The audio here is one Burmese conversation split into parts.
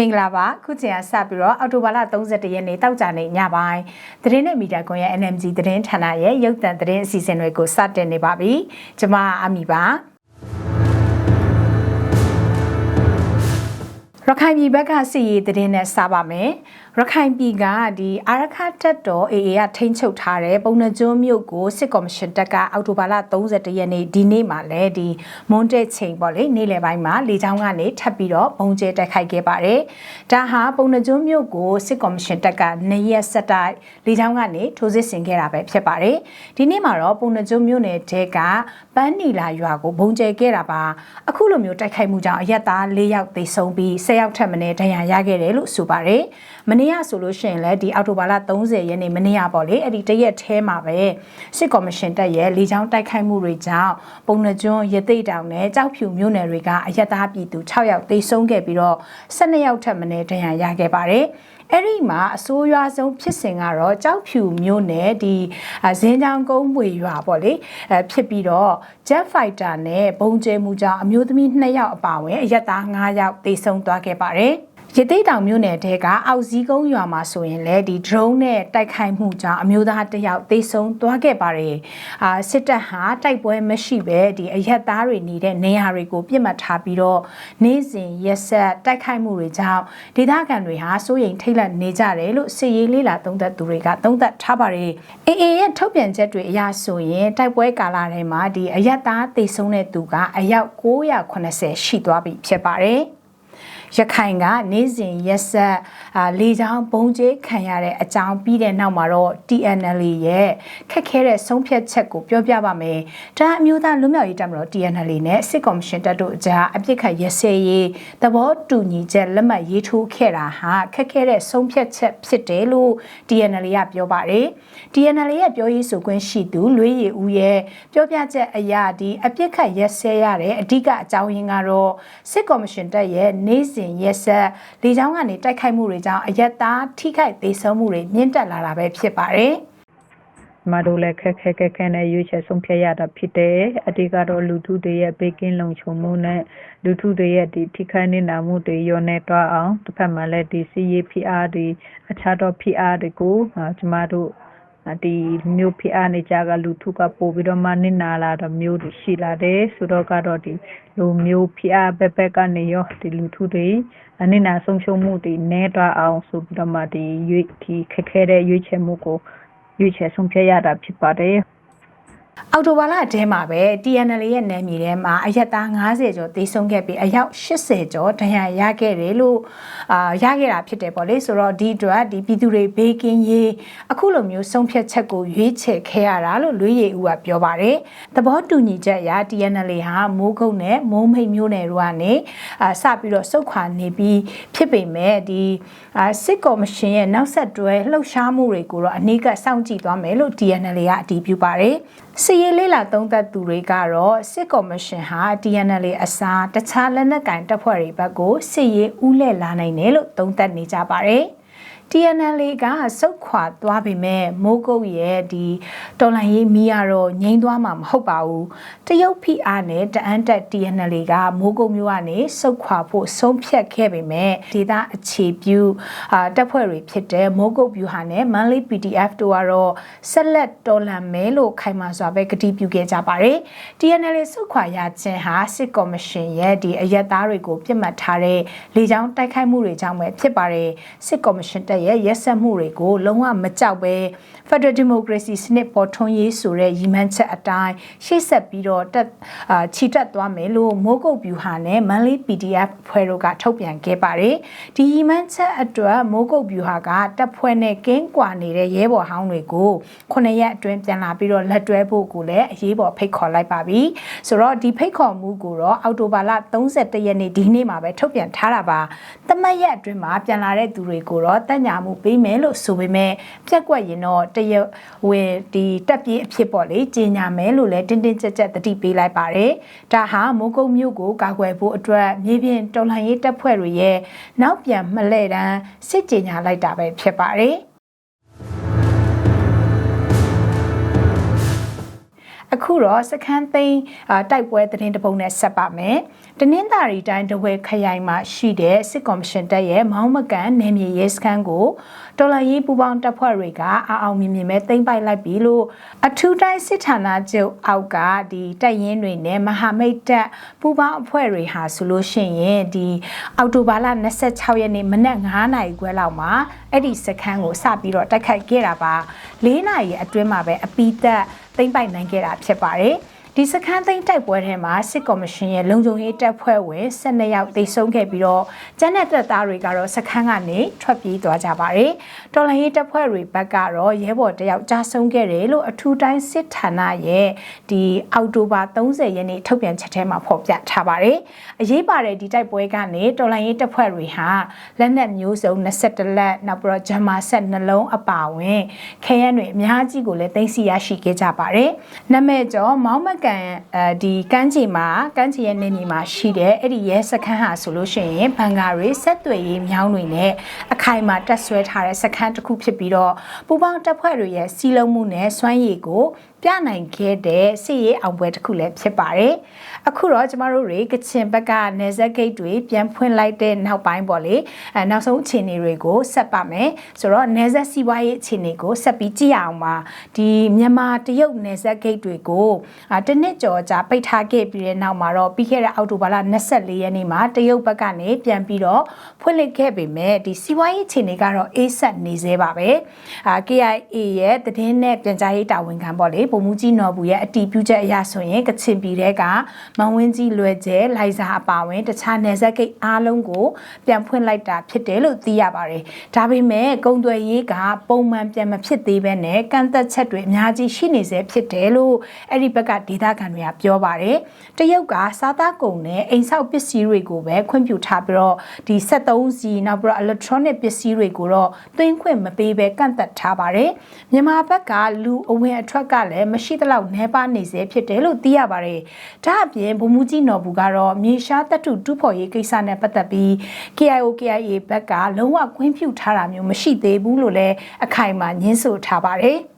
မင်္ဂလာပါခုချိန်ကစပြီးတော့အော်တိုဘာလ31ရက်နေ့တောက်ကြနေ့ညပိုင်းသတင်းနဲ့မီဒီယာကွန်ရဲ့ NMG သတင်းဌာနရဲ့ရုပ်သံသတင်းအစီအစဉ်တွေကိုစတင်နေပါပြီကျွန်မအမီပါရခိုင်ပြည်ဘက်ကစီရေးသတင်းနဲ့စပါမယ် ရခိုင်ပြည်ကဒီအာရခတက်တော် AA ကထိန်းချုပ်ထားတဲ့ပုံနှကျွန်းမြို့ကိုစစ်ကော်မရှင်တပ်ကအောက်တိုဘာလ31ရက်နေ့ဒီနေ့မှာလဲဒီမွန်တက်ချိန်ပေါ့လေနေ့လယ်ပိုင်းမှာလေကြောင်းကနေထပ်ပြီးတော့ဘုံကျဲတိုက်ခိုက်ခဲ့ပါတယ်။ဒါဟာပုံနှကျွန်းမြို့ကိုစစ်ကော်မရှင်တပ်ကနေရက်ဆက်တိုက်လေကြောင်းကနေထိုးစစ်ဆင်ခဲ့တာပဲဖြစ်ပါတယ်။ဒီနေ့မှာတော့ပုံနှကျွန်းမြို့နယ်တဲကပန်းနီလာရွာကိုဘုံကျဲခဲ့တာပါ။အခုလိုမျိုးတိုက်ခိုက်မှုကြောင့်အရက်သား၄ယောက်သေဆုံးပြီး၁၀ယောက်ထပ်မံဒဏ်ရာရခဲ့တယ်လို့ဆိုပါတယ်။မနေ့ကဆိုလို့ရှိရင်လည်းဒီအောက်တိုဘာလ30ရက်နေ့မနေ့ကပေါ့လေအဲ့ဒီတရက်ထဲမှာပဲစစ်ကော်မရှင်တပ်ရဲ့လေကြောင်းတိုက်ခိုက်မှုတွေကြောင့်ပုံနှကျွန်းရသိတောင်နဲ့ကြောက်ဖြူမြို့နယ်တွေကအရက်သားပြည်သူ6ယောက်သေဆုံးခဲ့ပြီးတော့12ယောက်ထပ်မံဒဏ်ရာရခဲ့ပါတယ်အဲ့ဒီမှာအဆိုးရွားဆုံးဖြစ်စဉ်ကတော့ကြောက်ဖြူမျိုးနဲ့ဒီဇင်းချောင်းကုန်းမွေရွာပေါ့လေအဲဖြစ်ပြီးတော့ Jet Fighter နဲ့ဘုံကျဲမှုကြောင့်အမျိုးသမီး2ယောက်အပါအဝင်အရက်သား9ယောက်သေဆုံးသွားခဲ့ပါတယ် ရသိတောင်မြို့နယ်တဲကအောက်စည်းကုန်းရွာမှာဆိုရင်လည်းဒီ drone နဲ့တိုက်ခိုက်မှုကြောင့်အမျိုးသားတစ်ယောက်သေဆုံးသွားခဲ့ပါတယ်။အာစစ်တပ်ဟာတိုက်ပွဲမရှိပဲဒီအရက်သားတွေနေတဲ့နေရာတွေကိုပြစ်မှတ်ထားပြီးတော့နေ့စဉ်ရက်ဆက်တိုက်ခိုက်မှုတွေကြောင့်ဒေသခံတွေဟာစိုးရိမ်ထိတ်လန့်နေကြတယ်လို့စစ်ရေးလေးလာသုံးသပ်သူတွေကသုံးသပ်ထားပါတယ်။ AA ရဲ့ထုတ်ပြန်ချက်တွေအရဆိုရင်တိုက်ပွဲကာလထဲမှာဒီအရက်သားသေဆုံးတဲ့သူကအယောက်980ရှိသွားပြီဖြစ်ပါတယ်။ ရခိုင်ကနေ့စဉ်ရက်ဆက်လေချောင်းဘုံကျဲခံရတဲ့အကြောင်းပြီးတဲ့နောက်မှာတော့ TNL ရဲ့ခက်ခဲတဲ့ဆုံးဖြတ်ချက်ကိုပြောပြပါမယ်။ဒါအမျိုးသားလွတ်မြောက်ရေးတပ်မတော် TNL နဲ့စစ်ကော်မရှင်တပ်တို့အကြားအပြစ်ခတ်ရစဲရေးသဘောတူညီချက်လက်မှတ်ရေးထိုးခဲ့တာဟာခက်ခဲတဲ့ဆုံးဖြတ်ချက်ဖြစ်တယ်လို့ TNL ကပြောပါတယ်။ TNL ရဲ့ပြောရေးဆိုခွင့်ရှိသူလွေးရည်ဦးရဲ့ပြောပြချက်အရဒီအပြစ်ခတ်ရစဲရတဲ့အဓိကအကြောင်းရင်းကတော့စစ်ကော်မရှင်တပ်ရဲ့နေ့စဉ်စဉ်ရက်ဆက်လေကြောင်းကနေတိုက်ခိုက်မှုတွေကြောင့်အယက်သားထိခိုက်သေးဆုံးမှုတွေမြင့်တက်လာတာပဲဖြစ်ပါတယ်မတို့လည်းခက်ခက်ခက်ခဲနဲ့ရွေးချယ်ဆုံးဖြတ်ရတာဖြစ်တယ်အတိကတော့လူထုတွေရဲ့ဘေးကင်းလုံခြုံမှုနဲ့လူထုတွေရဲ့ဒီထိခိုက်နေတာမှုတွေရောနေတော့အောင်တစ်ဖက်မှာလည်းဒီ CAPR တွေအခြားတော့ PR တွေကိုကျမတို့ ဒီမျိုးဖိအားနေကြကလူထုကပို့ပြီးတော့မှနစ်နာလာတာမျိုးတွေရှိလာတယ်ဆိုတော့ကတော့ဒီလူမျိုးဖိအားဘက်ဘက်ကနေရောဒီလူထုတွေအနစ်နာဆုံးရှုံးမှုတွေနဲတော့အောင်ဆိုပြီးတော့မှဒီရွေးဒီခက်ခဲတဲ့ရွေးချယ်မှုကိုရွေးချယ်ဆုံးဖြတ်ရတာဖြစ်ပါတယ် အော်တိုဘာလထဲမှာပဲ TNL ရဲ့နယ်မြေထဲမှာအရက်သား90ကျော်သေဆုံးခဲ့ပြီးအယောက်80ကျော်ဒဏ်ရာရခဲ့တယ်လို့အာရခဲ့တာဖြစ်တယ်ပေါ့လေဆိုတော့ဒီအတွက်ဒီပြည်သူတွေဘေးကင်းရေးအခုလိုမျိုးဆုံးဖြတ်ချက်ကိုရွေးချယ်ခဲ့ရတာလို့လွေးရည်ဦးကပြောပါတယ်သဘောတူညီချက်အရ TNL ဟာမိုးကုတ်နဲ့မိုးမိတ်မျိုးနယ်တို့ကနေအာစပြီးတော့စုတ်ခွာနေပြီးဖြစ်ပေမဲ့ဒီအာစစ်ကော်မရှင်ရဲ့နောက်ဆက်တွဲလှုပ်ရှားမှုတွေကိုတော့အနည်းကစောင့်ကြည့်သွားမယ်လို့ TNL ကအတည်ပြုပါတယ်စီရေးလေးလာသုံးသက်သူတွေကတော့စစ်ကော်မရှင်ဟာ TNL အစားတခြားလက်နက်ကင်တပ်ဖွဲ့တွေဘက်ကိုစစ်ရေးဥလှည့်လာနိုင်တယ်လို့သုံးသပ်နေကြပါတယ်။ TNL ကစုတ်ခွာသွားပေမဲ့မိုးကုတ်ရဲ့ဒီတော်လိုင်းရေးမီးကတော့ငိမ့်သွားမှာမဟုတ်ပါဘူးတရုတ်ဖိအားနဲ့တအန်တက် TNL ကမိုးကုတ်မျိုးကနေစုတ်ခွာဖို့ဆုံးဖြတ်ခဲ့ပေမဲ့ဒေသအခြေပြုအာတပ်ဖွဲ့တွေဖြစ်တဲ့မိုးကုတ်ဗျူဟာနဲ့မန်လေး PDF တို့ကတော့ဆက်လက်တော်လှန်မယ်လို့ခိုင်မာစွာပဲကတိပြုခဲ့ကြပါတယ် TNL စုတ်ခွာရခြင်းဟာစစ်ကော်မရှင်ရဲ့ဒီအရက်သားတွေကိုပြစ်မှတ်ထားတဲ့လေကြောင်းတိုက်ခိုက်မှုတွေကြောင့်ပဲဖြစ်ပါတယ်စစ်ကော်မရှင်တပ်ရဲ့ရက်စက်မှုတွေကိုလုံးဝမကြောက်ပဲ Federal Democracy စနစ်ပေါ်ထွန်းရေးဆိုတဲ့ရည်မှန်းချက်အတိုင်းရှေ့ဆက်ပြီးတော့တက်အာချီတက်သွားမယ်လို့မိုးကုတ်ဗျူဟာနဲ့မန်လေး PDF ဖွဲ့တို့ကထုတ်ပြန်ခဲ့ပါတယ်ဒီရည်မှန်းချက်အတွက်မိုးကုတ်ဗျူဟာကတပ်ဖွဲ့နဲ့ကင်းကွာနေတဲ့ရဲဘော်ဟောင်းတွေကို9ရက်အတွင်းပြန်လာပြီးတော့လက်တွဲဖို့ကိုလည်းအရေးပေါ်ဖိတ်ခေါ်လိုက်ပါပြီဆိုတော့ဒီဖိတ်ခေါ်မှုကိုတော့အောက်တိုဘာလ31ရက်နေ့ဒီနေ့မှာပဲထုတ်ပြန်ထားတာပါတမတ်ရက်အတွင်းမှာပြန်လာတဲ့သူတွေကိုတော့တက်ညာမှုပေးမယ်လို့ဆိုပေမဲ့ပြက်ကွက်ရင်တော့တရဝင်ဒီတက်ပြေးအဖြစ်ပေါ့လေကြီးညာမယ်လို့လည်းတင်းတင်းကြပ်ကြပ်တတိပေးလိုက်ပါတယ်ဒါဟာမိုးကုတ်မြို့ကိုကာကွယ်ဖို့အတွက်မြေပြင်တော်လှန်ရေးတပ်ဖွဲ့တွေရဲ့နောက်ပြန်မလှဲ့တမ်းစစ်ကြီးညာလိုက်တာပဲဖြစ်ပါတယ် အခုတော့စခန်းသိမ်းအာတိုက်ပွဲသတင်းတစ်ပုဒ်နဲ့ဆက်ပါမယ်တနင်္သာရီတိုင်းတဝဲခရိုင်မှာရှိတဲ့စစ်ကော်မရှင်တပ်ရဲ့မောင်းမကန်နယ်မြေရဲစခန်းကိုတော်လှန်ရေးပူးပေါင်းတပ်ဖွဲ့တွေကအာအောင်မြင်မြင်ပဲသိမ်းပိုက်လိုက်ပြီလို့အထူးတိုင်းစစ်ဌာနချုပ်အောက်ကဒီတပ်ရင်းတွေနဲ့မဟာမိတ်တပ်ပူးပေါင်းအဖွဲ့တွေဟာဆိုလို့ရှိရင်ဒီအောက်တိုဘာလ26ရက်နေ့မနက်9:00နာရီခွဲလောက်မှာအဲ့ဒီစခန်းကိုစပြီးတော့တိုက်ခိုက်ခဲ့တာပါ၄နာရီအတွင်းမှာပဲအပီးသက် သိမ်းပိုက်နိုင်ခဲ့တာဖြစ်ပါတယ် ဒီစခန်းသိမ်းတိုက်ပွဲထဲမှာစစ်ကော်မရှင်ရဲ့လုံခြုံရေးတပ်ဖွဲ့ဝင်12ယောက်သေဆုံးခဲ့ပြီးတော့ကျန်းတဲ့တပ်သားတွေကတော့စခန်းကနေထွက်ပြေးသွားကြပါတယ်။တော်လှန်ရေးတပ်ဖွဲ့တွေဘက်ကတော့ရဲဘော်တယောက်ကြာဆုံးခဲ့တယ်လို့အထူးတိုင်းစစ်ဌာနရဲ့ဒီအောက်တိုဘာ30ရက်နေ့ထုတ်ပြန်ချက်ထဲမှာဖော်ပြထားပါတယ်။အရေးပါတဲ့ဒီတိုက်ပွဲကနေတော်လှန်ရေးတပ်ဖွဲ့တွေဟာလက်နက်မျိုးစုံ22လက်နောက်ပြီးတော့ဂျမာဆက်နှလုံးအပါအဝင်ခဲယမ်းတွေအများကြီးကိုလည်းသိမ်းဆည်းရရှိခဲ့ကြပါတယ်။နာမည်ကျော်မောင်းမကန်အဲဒီကမ်းခြေမှာကမ်းခြေရဲ့နေမြေမှာရှိတဲ့အဲ့ဒီရဲစခန်းဟာဆိုလို့ရှိရင်ဘန်ကာရီဆက်သွယ်ရေးမြောင်းတွေနဲ့အခိုင်အမာတက်ဆွဲထားတဲ့စခန်းတစ်ခုဖြစ်ပြီးတော့ပူပေါင်းတပ်ဖွဲ့တွေရဲ့စီးလုံးမှုနဲ့စွမ်းရည်ကိုပြနိုင်ခဲ့တဲ့စစ်ရေးအောင်ပွဲတစ်ခုလည်းဖြစ်ပါတယ်။အခုတော့ကျမတို့တွေကချင်ဘက်ကနေဆက်ဂိတ်တွေပြန်ဖွင့်လိုက်တဲ့နောက်ပိုင်းပေါ့လေအဲနောက်ဆုံးအခြေအနေတွေကိုဆက်ပါမယ်။ဆိုတော့နေဆက်စီးပွားရေးအခြေအနေကိုဆက်ပြီးကြည့်အောင်ပါ။ဒီမြန်မာတရုတ်နေဆက်ဂိတ်တွေကိုတနစ်ကျော်ကြာပိတ်ထားခဲ့ပြီးတဲ့နောက်မှာတော့ပြီးခဲ့တဲ့အောက်တိုဘာလ24ရက်နေ့မှာတရုတ်ဘက်ကနေပြန်ပြီးတော့ဖွင့်လှစ်ခဲ့ပေမဲ့ဒီစီးပွားရေးအခြေအနေကတော့အေးဆက်နေသေးပါပဲ။အာ KIA ရဲ့သတင်းနဲ့ပြန်ကြားရေးတာဝန်ခံပေါ့လေဗိုလ်မှူးကြီးနော်ဘူးရဲ့အတီးပြုချက်အရဆိုရင်ကချင်ပြည်တဲ့ကမန်ဝင်းကြီးလွယ်ကျဲလိုက်စာအပါဝင်တခြားနယ်စပ်ဂိတ်အားလုံးကိုပြန်ဖွင့်လိုက်တာဖြစ်တယ်လို့သိရပါတယ်။ဒါပေမဲ့ကုံသွယ်ရေးကပုံမှန်ပြန်မဖြစ်သေးဘဲနဲ့ကန့်သက်ချက်တွေအများကြီးရှိနေစေဖြစ်တယ်လို့အဲ့ဒီဘက်ကဒေသခံတွေကပြောပါတယ်။တရုတ်ကစားသားကုန်နဲ့အိမ်ဆောက်ပစ္စည်းတွေကိုပဲခွင့်ပြုထားပြီးတော့ဒီ73စီနောက်ပြီးတော့ electronic ပစ္စည်းတွေကိုတော့သွင်းခွင့်မပေးဘဲကန့်သက်ထားပါတယ်။မြန်မာဘက်ကလူအဝင်အထွက်ကလည်းမရှိသလောက်နှဲပါနေစေဖြစ်တယ်လို့သိရပါတယ်။ဒါအပြင်ဗိုလ်မှူးကြီးနော်ဘူးကတော့မြေရှားတပ်ထုတူဖော်ရေးကိစ္စနဲ့ပတ်သက်ပြီး KIO KIA ဘက်ကလုံးဝခွင့်ပြုထားတာမျိုးမရှိသေးဘူးလို့လည်းအခိုင်အမာညင်းဆိုထားပါတယ်။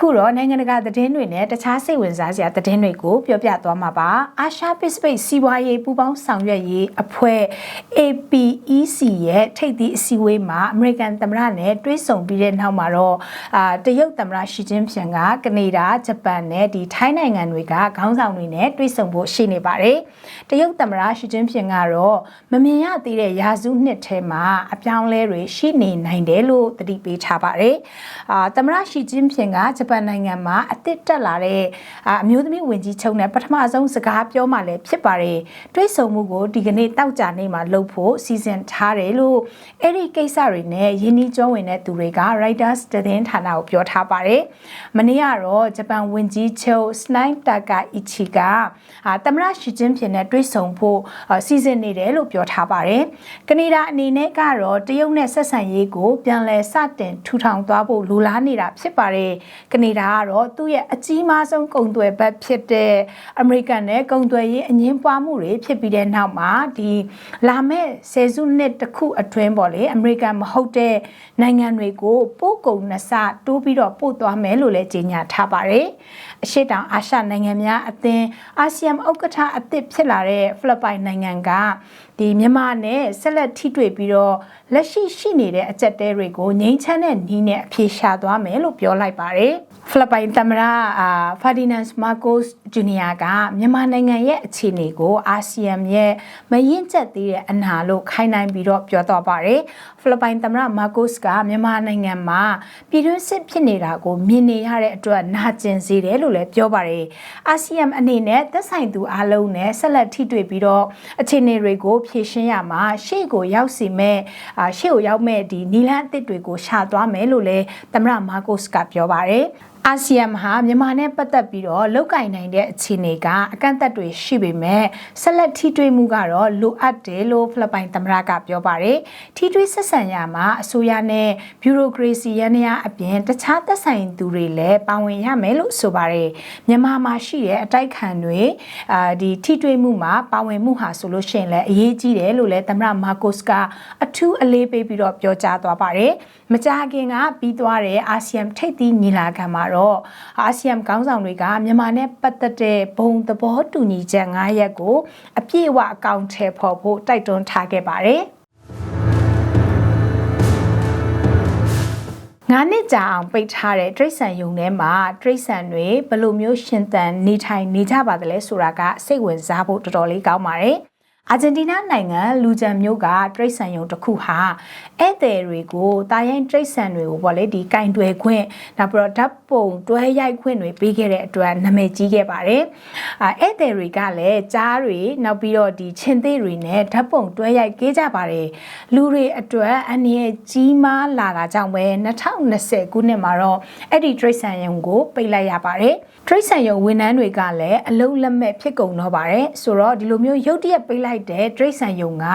အခုတော့နိုင်ငံတကာသတင်းတွေနဲ့တခြားစိတ်ဝင်စားစရာသတင်းတွေကိုပြောပြသွားမှာပါအာရှပစိဖိတ်စီးပွားရေးပူးပေါင်းဆောင်ရွက်ရေးအဖွဲ့ APEC ရဲ့ထိပ်သီးအစည်းအဝေးမှာအမေရိကန်သမ္မတနဲ့တွဲဆုံပြီးတဲ့နောက်မှာတော့အာတရုတ်သမ္မတရှီကျင်းဖျင်ကကနေဒါဂျပန်နဲ့ဒီထိုင်းနိုင်ငံတွေကခေါင်းဆောင်တွေနဲ့တွဲဆုံဖို့ရှိနေပါတယ်တရုတ်သမ္မတရှီကျင်းဖျင်ကတော့မမြင်ရသေးတဲ့ရာစုနှစ်ထဲမှာအပြောင်းလဲတွေရှိနေနိုင်တယ်လို့သတိပေးထားပါတယ်အာသမ္မတရှီကျင်းဖျင်ကဂျပန်နိုင်ငံမှာအသစ်တက်လာတဲ့အမျိုးသမီးဝင်ကြီးချုပ်နဲ့ပထမဆုံးစကားပြောမှလည်းဖြစ်ပါတယ်တွဲဆုံမှုကိုဒီကနေ့တောက်ကြနေမှာလုပ်ဖို့စီစဉ်ထားတယ်လို့အဲ့ဒီကိစ္စတွေနဲ့ယင်းနှီးကျွမ်းဝင်တဲ့သူတွေက Reuters သတင်းဌာနကိုပြောထားပါတယ်မနေ့ကတော့ဂျပန်ဝင်ကြီးချုပ်စနိုင်းတာကာအီချီကသမ္မတရှီကျင်းဖျင်နဲ့တွဲဆုံဖို့စီစဉ်နေတယ်လို့ပြောထားပါတယ်ကနေဒါအနေနဲ့ကတော့တရုတ်နဲ့ဆက်ဆံရေးကိုပြန်လည်စတင်ထူထောင်သွားဖို့လိုလားနေတာဖြစ်ပါတယ်ကနေဒါကတော့သူ့ရဲ့အကြီးမားဆုံးကုန်သွယ်ဘက်ဖြစ်တဲ့အမေရိကန်နဲ့ကုန်သွယ်ရေးအငင်းပွားမှုတွေဖြစ်ပြီးတဲ့နောက်မှာဒီလာမဲ့ဆယ်စုနှစ်တစ်ခုအတွင်းပေါ့လေအမေရိကန်မဟုတ်တဲ့နိုင်ငံတွေကိုပို့ကုန်နှစတိုးပြီးတော့ပို့သွားမယ်လို့လည်းကြေညာထားပါတယ်။အရှိတောင်အာရှနိုင်ငံများအသင်းအာဆီယံဥက္ကဋ္ဌအသစ်ဖြစ်လာတဲ့ဖိလစ်ပိုင်နိုင်ငံကဒီမြန်မာနဲ့ဆက်လက်ထိတွေ့ပြီးတော့လက်ရှိရှိနေတဲ့အကြက်တဲတွေကိုငြိမ်းချမ်းတဲ့နီးနဲ့အပြေရှာသွားမယ်လို့ပြောလိုက်ပါတယ်ဖိလစ်ပိုင်သမ္မတအာဖာဒီနန်စ်မာကိုစ်ဂျူနီယာကမြန်မာနိုင်ငံရဲ့အခြေအနေကိုအာဆီယံရဲ့မရင်ကျက်သေးတဲ့အနာလို့ခိုင်းနိုင်ပြီးတော့ပြောတော့ပါတယ်ဖိလစ်ပိုင်သမ္မတမာကိုစ်ကမြန်မာနိုင်ငံမှာပြည်တွင်းစစ်ဖြစ်နေတာကိုမြင်နေရတဲ့အတွက်နာကျင်စေတယ်လို့လည်းပြောပါတယ်အာဆီယံအနေနဲ့သက်ဆိုင်သူအလုံးနဲ့ဆက်လက်ထိတွေ့ပြီးတော့အခြေအနေတွေကိုဖြေရှင်းရမှာရှေ့ကိုရောက်စီမဲ့အာရှေ့ကိုရောက်မဲ့ဒီနီလန်းအသစ်တွေကိုရှာသွားမယ်လို့လည်းသမ္မတမာကိုစ်ကပြောပါတယ် အာဆီယံဟာမြန်မာနဲ့ပတ်သက်ပြီးတော့လောက်ကင်နိုင်တဲ့အခြေအနေကအကန့်အသတ်တွေရှိပေမဲ့ဆက်လက်ထိတွေ့မှုကတော့လိုအပ်တယ်လို့ဖိလစ်ပိုင်သမ္မတကပြောပါတယ်။ထိတွေ့ဆက်ဆံရမှာအစိုးရနဲ့ဘျူရိုကရေစီရန်ရာအပြင်တခြားသက်ဆိုင်သူတွေလည်းပါဝင်ရမယ်လို့ဆိုပါတယ်။မြန်မာမှာရှိတဲ့အတိုက်ခံတွေအာဒီထိတွေ့မှုမှာပါဝင်မှုဟာဆိုလို့ရှိရင်လည်းအရေးကြီးတယ်လို့လည်းသမ္မတမာကိုစ်ကအထူးအလေးပေးပြီးတော့ပြောကြားသွားပါတယ်။မကြာခင်ကပြီးသွားတဲ့အာဆီယံထိပ်သီးညီလာခံမှာတော့အာဆီယံခေါင်းဆောင်တွေကမြန်မာနဲ့ပတ်သက်တဲ့ဘုံသဘောတူညီချက်၅ရပ်ကိုအပြည့်အဝအကောင့်ထဲပေါ်ဖို့တိုက်တွန်းထားခဲ့ပါတယ်။ငါးနှစ်ကြာအောင်ပိတ်ထားတဲ့တရိတ်ဆန်ယုံထဲမှာတရိတ်ဆန်တွေဘယ်လိုမျိုးရှင်သန်နေထိုင်နေကြပါသလဲဆိုတာကစိတ်ဝင်စားဖို့တော်တော်လေးကောင်းပါတယ်။ အာဂျင်တီးနားနိုင်ငံလူဂျန်မြို့ကတရိတ်ဆန်ယုံတစ်ခုဟာဧည့်သည်တွေကိုတာရင်တရိတ်ဆန်တွေကိုပေါ့လေဒီကင်တွယ်ခွင့်နောက်ပြီးတော့ဓာတ်ပုံတွဲရိုက်ခွင့်တွေပေးခဲ့တဲ့အတွက်နာမည်ကြီးခဲ့ပါတယ်။အဲဧည့်သည်တွေကလည်းကြားတွေနောက်ပြီးတော့ဒီချင်းသေးတွေနဲ့ဓာတ်ပုံတွဲရိုက်ခဲ့ကြပါတယ်။လူတွေအတွက်အနေနဲ့ကြီးမားလာတာကြောင့်ပဲ2020ခုနှစ်မှာတော့အဲ့ဒီတရိတ်ဆန်ယုံကိုပိတ်လိုက်ရပါတယ်။တရိတ်ဆန်ယုံဝန်ထမ်းတွေကလည်းအလုံးလက်မဲ့ဖြစ်ကုန်တော့ပါတယ်။ဆိုတော့ဒီလိုမျိုးရုတ်တရက်ပိတ်လိုက်တဲ့တရိတ်ဆန်ယုံက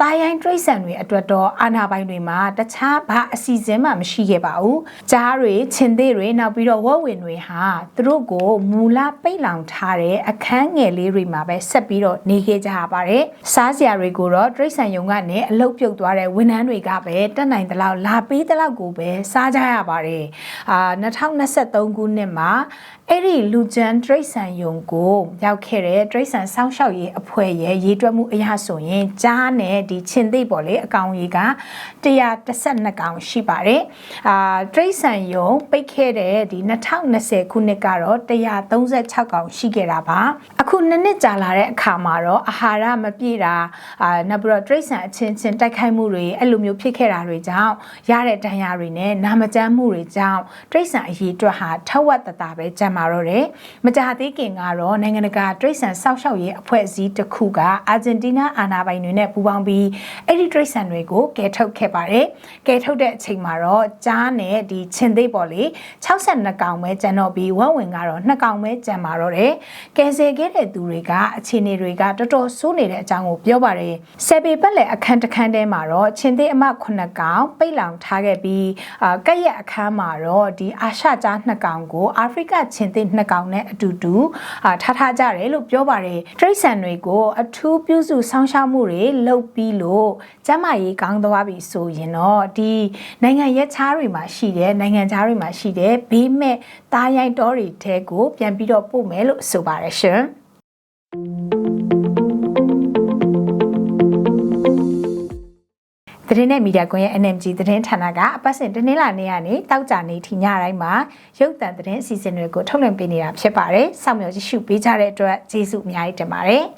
တာရိုင်းတရိတ်ဆန်တွေအတွက်တော့အာနာပိုင်တွေမှာတခြားဘာအစီအစဉ်မှမရှိခဲ့ပါဘူး။ကြားတွေချင်းသေးတွေနောက်ပြီးတော့ဝက်ဝင်တွေဟာသူတို့ကိုမူလပိတ်လောင်ထားတဲ့အခန်းငယ်လေးတွေမှာပဲဆက်ပြီးတော့နေခဲ့ကြရပါတယ်။စားစရာတွေကိုတော့တရိတ်ဆန်ယုံကနေအလုတ်ပြုတ်သွားတဲ့ဝန်ထမ်းတွေကပဲတက်နိုင်တဲ့လောက်လာပေးတဲ့လောက်ကိုပဲစားကြရပါတယ်။အာ2023ခုနှစ်မှာအဲ့ဒီလူကျန်တရိတ်ဆန်ယုံကိုရောက်ခဲ့တဲ့တရိတ်ဆန်စောင်းရှောက်ရေးအဖွဲ့ရဲ့ရေးတွက်မှုအရာဆိုရင်ကြားနဲ့ဒီချင်းသိပ်ပေါ့လေအကောင်ကြီးက112ကောင်ရှိပါတယ်အာတရိတ်ဆန်ယုံပိတ်ခဲ့တဲ့ဒီ2020ခုနှစ်ကတော့136ကောင်ရှိခဲ့တာပါအခုနှစ်နှစ်ကြာလာတဲ့အခါမှာတော့အာဟာရမပြည့်တာအာနောက်ပြီးတော့တရိတ်ဆန်အချင်းချင်းတိုက်ခိုက်မှုတွေအဲ့လိုမျိုးဖြစ်ခဲ့တာတွေကြောင့်ရတဲ့ဒဏ်ရာတွေနဲ့နာမကျန်းမှုတွေကြောင့်တရိတ်ဆန်အရေးအတွက်ဟာထက်ဝက်တတာပဲကျန်မှာတော့တယ်မကြာသေးခင်ကတော့နိုင်ငံတကာတရိတ်ဆန်စောက်ရှောက်ရေးအဖွဲ့အစည်းတစ်ခုကအာဂျင်တီးနားအာဏာပိုင်တွေနဲ့ပူးပေါင်းပြီးအဲ့ဒီတရိတ်ဆန်တွေကိုကယ်ထုတ်ခဲ့ပါတယ်ကယ်ထုတ်တဲ့အချိန်မှာတော့ကြားနဲ့ဒီချင်းသေးပေါ်လေ62ကောင်ပဲကျန်တော့ပြီးဝက်ဝင်ကတော့2ကောင်ပဲကျန်မှာတော့တယ်ကယ်ဆယ်ခဲ့တဲ့သူတွေကအခြေအနေတွေကတော်တော်ဆိုးနေတဲ့အကြောင်းကိုပြောပါတယ်ဆယ်ပေပတ်လည်အခန်းတစ်ခန်းထဲမှာတော့ချင်းသေးအမ9ကောင်ပိတ်လောင်ထားခဲ့ပြီးအာကက်ရက်အခန်းမှာတော့ဒီအာရှကြား2ကောင်ကိုအာဖရိကချင်းသေး2ကောင်နဲ့အတူတူအာထားထားကြတယ်လို့ပြောပါတယ်တရိတ်ဆန်တွေကိုအထူးပြုစုဆောင်းရှားမှုတွေလုပ်ပြီးလို့ကျမရေးကောင်းသွားပြီဆိုရင်တော့ဒီနိုင်ငံရက်ခြားတွေမှာရှိတဲ့နိုင်ငံခြားတွေမှာရှိတဲ့ဘေးမဲ့သားရိုင်းတော်တွေထဲကိုပြန်ပြီးတော့ပို့မယ်လို့ဆိုပါတယ်ရှင်သတင်းနဲ့မီဒီယာကွန်ရဲ့ NMG သတင်းဌာနကအပတ်စဉ်တနင်္လာနေ့ကနေတောက်ကြနေထညတိုင်းမှာရုပ်သံသတင်းအစီအစဉ်တွေကိုထုတ်လွှင့်ပေးနေတာဖြစ်ပါတယ်။စောင့်မျှော်ကြည့်ရှုပေးကြတဲ့အတွက်ကျေးဇူးအများကြီးတင်ပါတယ်။